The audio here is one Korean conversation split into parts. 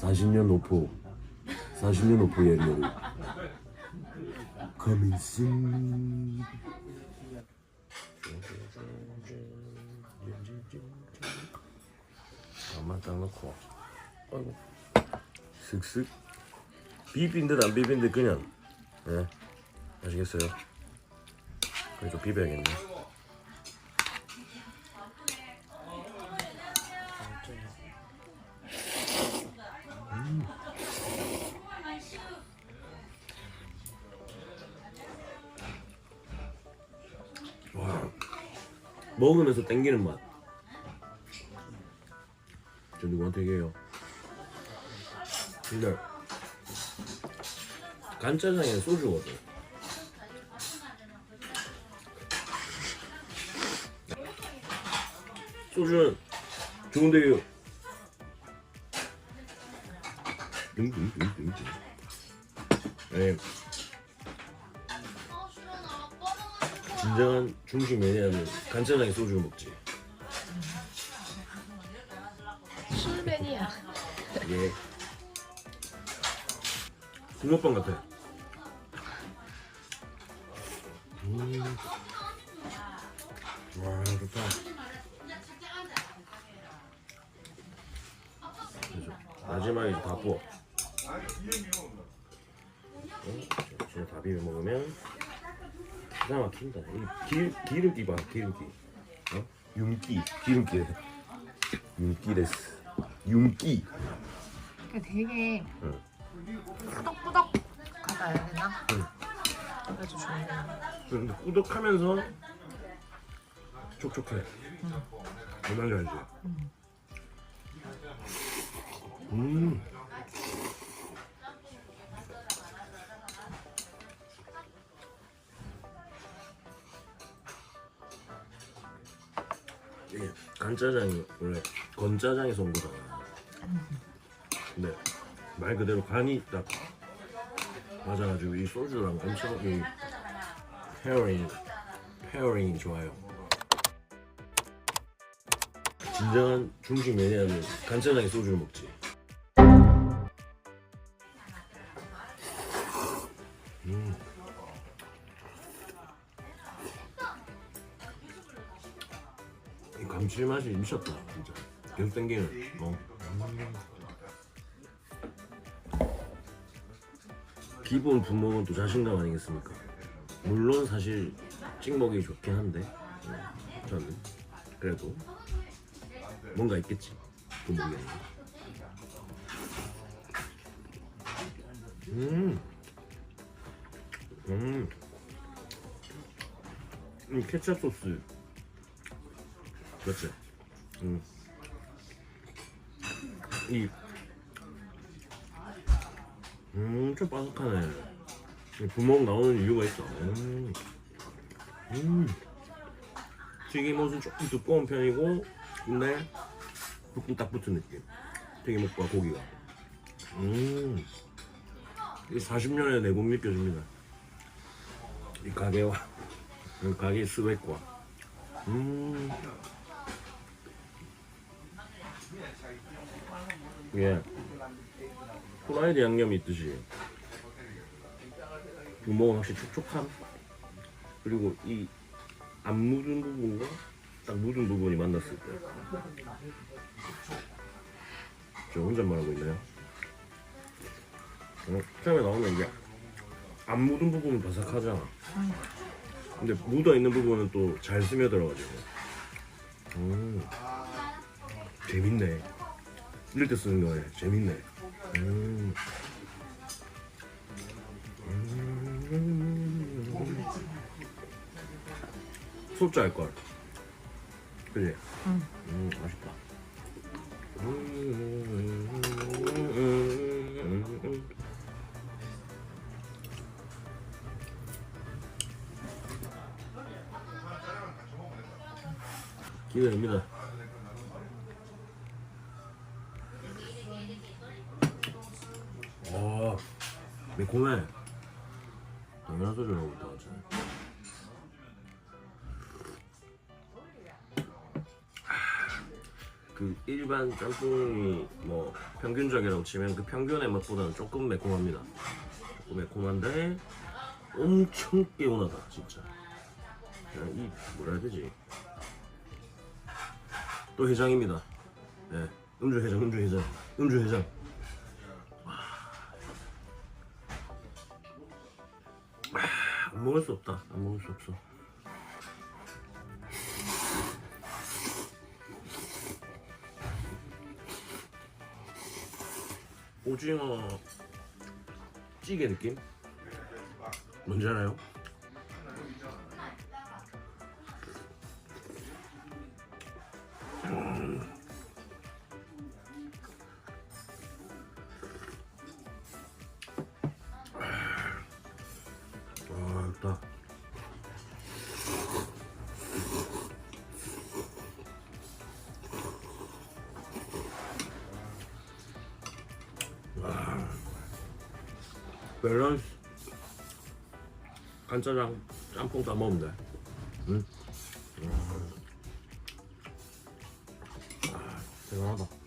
40년 노포. 40년 노포 예리예리 Coming 딱 넣고. 아이고. 슥슥. 비빈 듯안 비빈 듯 그냥. 예. 아시겠어요? 그래 좀 비벼야겠네 먹으면서 땡기는 맛. 저 누구한테 얘기해요? 근데 간짜장에 소주거든. 소주는 좋은데요. 둥둥둥둥둥. 네. 진정한 중식 매니아는 간짜장에 소주를 먹지. 술 매니아. 예. 붕어빵 같아. 음. 와 좋다. 그래서 마지막에 다 부어. 어? 진짜 다 비벼 먹으면 기가 막힌다. 이 기, 기름기 봐, 기름기. 어? 윤기, 기름기. 윤기 데스. 윤기. 그러니까 되게 응. 꾸덕꾸덕 하다 해야 되나? 응. 아주 좋네. 근데 꾸덕하면서 촉촉해. 그 말이 알지? 음. 이게 간짜장이 원래 건짜장에서 온 거잖아. 근데 말 그대로 간이 딱 맞아가지고 이 소주랑 엄청 이 페어링 페어링이 좋아요. 진정한 중식 매니아는 간짜장에 소주를 먹지. 음. 이 감칠맛이 미쳤다 진짜. 계속 땡기는. 어. 음. 기본 부먹은 또 자신감 아니겠습니까? 물론 사실 찍먹이 좋긴 한데 음, 저는 그래도 뭔가 있겠지 부먹이 음, 음, 이 케찹 소스 그렇지, 음, 이 음, 좀 바삭하네. 이 구멍 나오는 이유가 있어. 음, 음. 튀김옷은 조금 두꺼운 편이고, 근데 뚝뚝 딱 붙은 느낌. 튀김옷과 고기가. 음, 이 40년의 내공 느껴집니다. 이 가게와, 이 가게 스웩과. 음. 예. 후라이드 양념이 있듯이 구멍은 확실히 촉촉함 그리고 이 안 묻은 부분과 딱 묻은 부분이 만났을 때저 혼잣말하고 있나요? 어, 처음에 나오면 이게 안 묻은 부분은 바삭하잖아 근데 묻어있는 부분은 또 잘 스며들어가지고 음 재밌네 이럴 때 쓰는 거네 재밌네 음. 음. 소주 할걸 그지? 응. 음 맛있다 기대됩니다 매콤해 당연한 소리 나고 있다 진짜 그 일반 짬뽕이 뭐 평균적이라고 치면 그 평균의 맛보다는 조금 매콤합니다. 조금 매콤한데 엄청 개운하다 진짜. 그냥 이 뭐라 해야 되지? 또 해장입니다. 네, 음주 해장, 음주 해장, 음주 해장. 안 먹을 수 없다. 안 먹을 수 없어. 오징어 찌개 느낌? 뭔지 알아요? 아, 딱. 밸런스 간짜장 짬뽕 다 먹으면 돼 응? 대단하다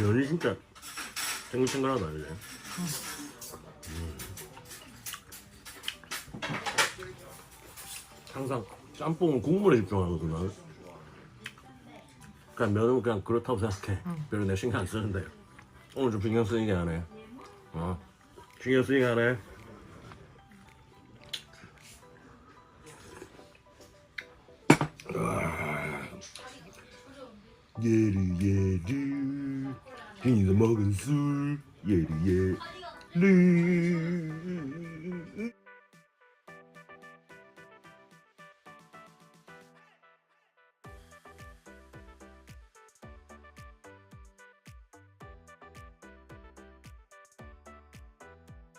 면이 진짜 탱글탱글하다 이제 음. 항상 짬뽕은 국물에 집중하거든 나는. 그냥 면은 그냥 그렇다고 생각해. 별로 내 신경 안 쓰는데. 오늘 좀 신경 쓰이게 하네. 어. 신경 쓰이게 하네. 예리 예리 빈서 먹은 술 예리 예리